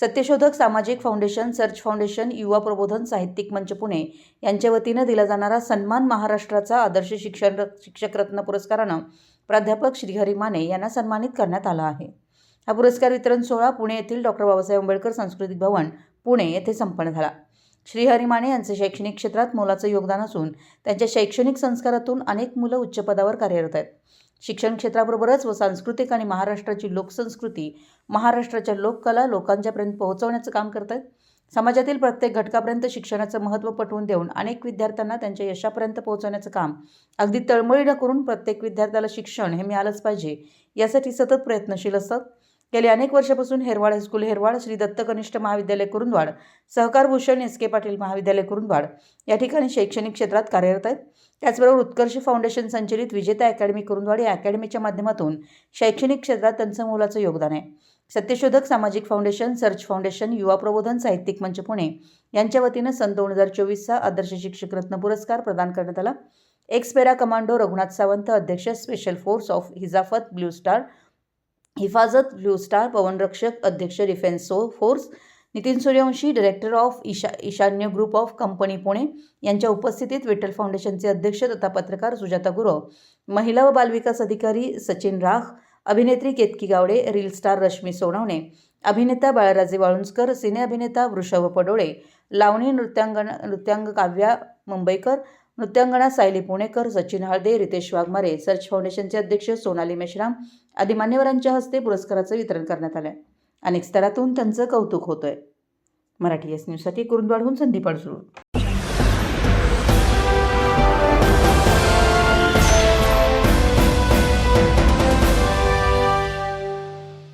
सत्यशोधक सामाजिक foundation search foundation युवा प्रबोधन साहित्यिक मंच पुणे यांच्या वतीनं दिला जाणारा सन्मान महाराष्ट्राचा आदर्श शिक्षण शिक्षकरत्न पुरस्कारानं प्राध्यापक श्रीहरी माने यांना सन्मानित करण्यात आला आहे. हा पुरस्कार वितरण सोहळा पुणे येथील डॉक्टर बाबासाहेब आंबेडकर सांस्कृतिक भवन पुणे येथे संपन्न झाला. श्रीहरी माने यांचे शैक्षणिक क्षेत्रात मोलाचं योगदान असून त्यांच्या शैक्षणिक संस्कारातून अनेक मुलं उच्च पदावर कार्यरत आहेत. शिक्षण क्षेत्राबरोबरच व सांस्कृतिक आणि महाराष्ट्राची लोकसंस्कृती महाराष्ट्राच्या लोककला लोकांच्यापर्यंत पोहोचवण्याचं काम करत आहेत समाजातील प्रत्येक घटकापर्यंत शिक्षणाचं महत्त्व पटवून देऊन अनेक विद्यार्थ्यांना त्यांच्या यशापर्यंत पोहोचवण्याचं काम अगदी तळमळी न करून प्रत्येक विद्यार्थ्याला शिक्षण हे मिळालंच पाहिजे यासाठी सतत प्रयत्नशील असतात. गेली अनेक वर्षापासून हेरवाड हायस्कूल हेरवाड श्री दत्तकनिष्ठ महाविद्यालय कुरुंदवाड सहकार भूषण एस के पाटील महाविद्यालय कुरुंदवाड या ठिकाणी शैक्षणिक क्षेत्रात कार्यरत आहेत. त्याचबरोबर उत्कर्ष फाउंडेशन संचलित विजेता अकॅडमी कुरुंदवाड या अकॅडमीच्या माध्यमातून शैक्षणिक क्षेत्रात त्यांचं मोलाचं योगदान आहे. सत्यशोधक सामाजिक फाउंडेशन सर्च फाउंडेशन युवा प्रबोधन साहित्यिक मंच पुणे यांच्या वतीनं सन दोन हजार चोवीसचा आदर्श शिक्षक रत्न पुरस्कार प्रदान करण्यात आला. एक्सपेरा कमांडो रघुनाथ सावंत अध्यक्ष special force of हिजाफत blue star Hifazat blue star पवनरक्षक अध्यक्ष defence so force Nitin Suryavanshi director of Isha Ishanya group of company Pune यांच्या उपस्थितीत विठ्ठल फाउंडेशनचे अध्यक्ष तथा पत्रकार सुजाता गुरव महिला व बालविकास अधिकारी सचिन राख अभिनेत्री केतकी गावडे रील स्टार रश्मी सोनवणे अभिनेता बाळराजे वाळुंजकर सिने अभिनेता वृषभ पडोळे लावणी नृत्यांगण नृत्यांग काव्या मुंबईकर नृत्यांगणा सायली पुणेकर सचिन हळदे रितेश वाघमारे सर्च फाउंडेशनचे अध्यक्ष सोनाली मेश्राम आदी मान्यवरांच्या हस्ते पुरस्काराचं वितरण करण्यात आलं अनेक स्तरातून त्यांचं कौतुक होतंय. मराठी एस न्यूजसाठी कुरुंदवाडहून संदीप अडसूळ